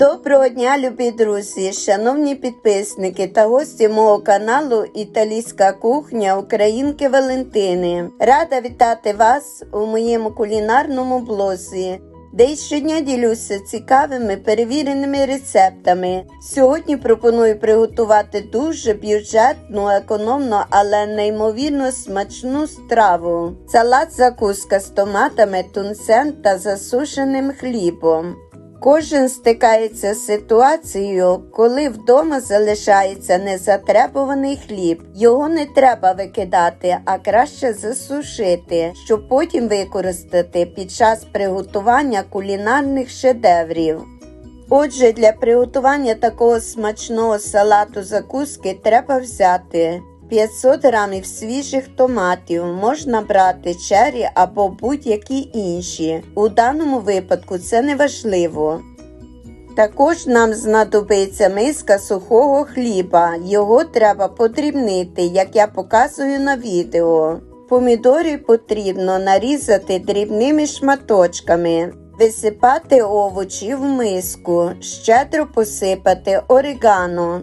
Доброго дня, любі друзі, шановні підписники та гості мого каналу Італійська кухня Українки Валентини. Рада вітати вас у моєму кулінарному блозі, де щодня ділюся цікавими перевіреними рецептами. Сьогодні пропоную приготувати дуже бюджетну, економну, але неймовірно смачну страву. Салат закуска з томатами, тунцем та засушеним хлібом. Кожен стикається з ситуацією, коли вдома залишається незатребуваний хліб. Його не треба викидати, а краще засушити, щоб потім використати під час приготування кулінарних шедеврів. Отже, для приготування такого смачного салату закуски треба взяти 500 грамів свіжих томатів, можна брати чері або будь-які інші. У даному випадку це не важливо. Також нам знадобиться миска сухого хліба. Його треба подрібнити, як я показую на відео. Помідори потрібно нарізати дрібними шматочками, висипати овочі в миску, щедро посипати орегано.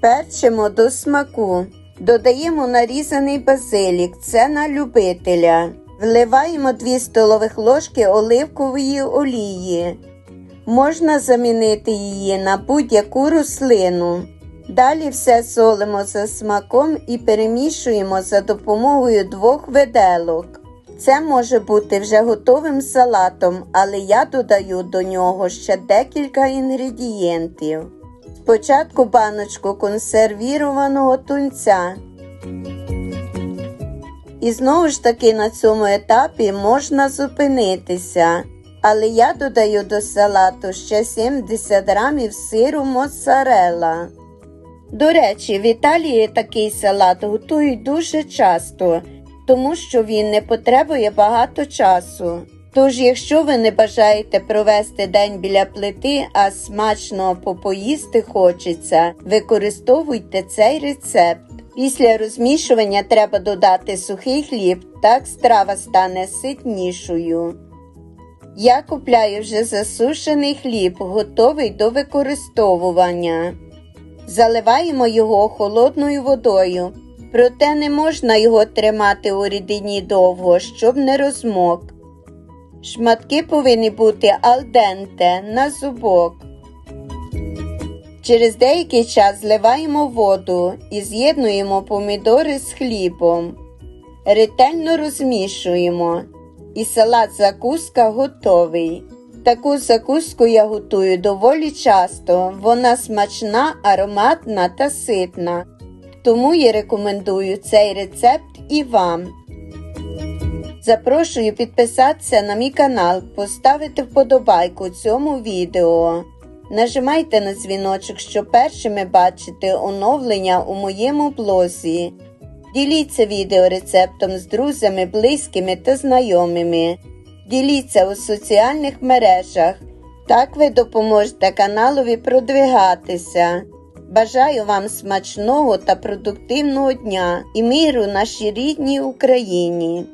Перчимо до смаку. Додаємо нарізаний базилік, це на любителя. Вливаємо 2 столових ложки оливкової олії. Можна замінити її на будь-яку рослину. Далі все солимо за смаком і перемішуємо за допомогою двох виделок. Це може бути вже готовим салатом, але я додаю до нього ще декілька інгредієнтів. Спочатку баночку консервірованого тунця. І знову ж таки на цьому етапі можна зупинитися. Але я додаю до салату ще 70 грамів сиру моцарелла. До речі, в Італії такий салат готують дуже часто, тому що він не потребує багато часу. Тож, якщо ви не бажаєте провести день біля плити, а смачно попоїсти хочеться, використовуйте цей рецепт. Після розмішування треба додати сухий хліб, так страва стане ситнішою. Я купляю вже засушений хліб, готовий до використовування. Заливаємо його холодною водою, проте не можна його тримати у рідині довго, щоб не розмок. Шматки повинні бути алденте на зубок. Через деякий час зливаємо воду і з'єднуємо помідори з хлібом. Ретельно розмішуємо. І салат закуска готовий. Таку закуску я готую доволі часто. Вона смачна, ароматна та ситна. Тому я рекомендую цей рецепт і вам. Запрошую підписатися на мій канал, поставити вподобайку цьому відео. Нажимайте на дзвіночок, щоб першими бачити оновлення у моєму блозі. Діліться відеорецептом з друзями, близькими та знайомими. Діліться у соціальних мережах. Так ви допоможете каналові продвигатися. Бажаю вам смачного та продуктивного дня і миру нашій рідній Україні.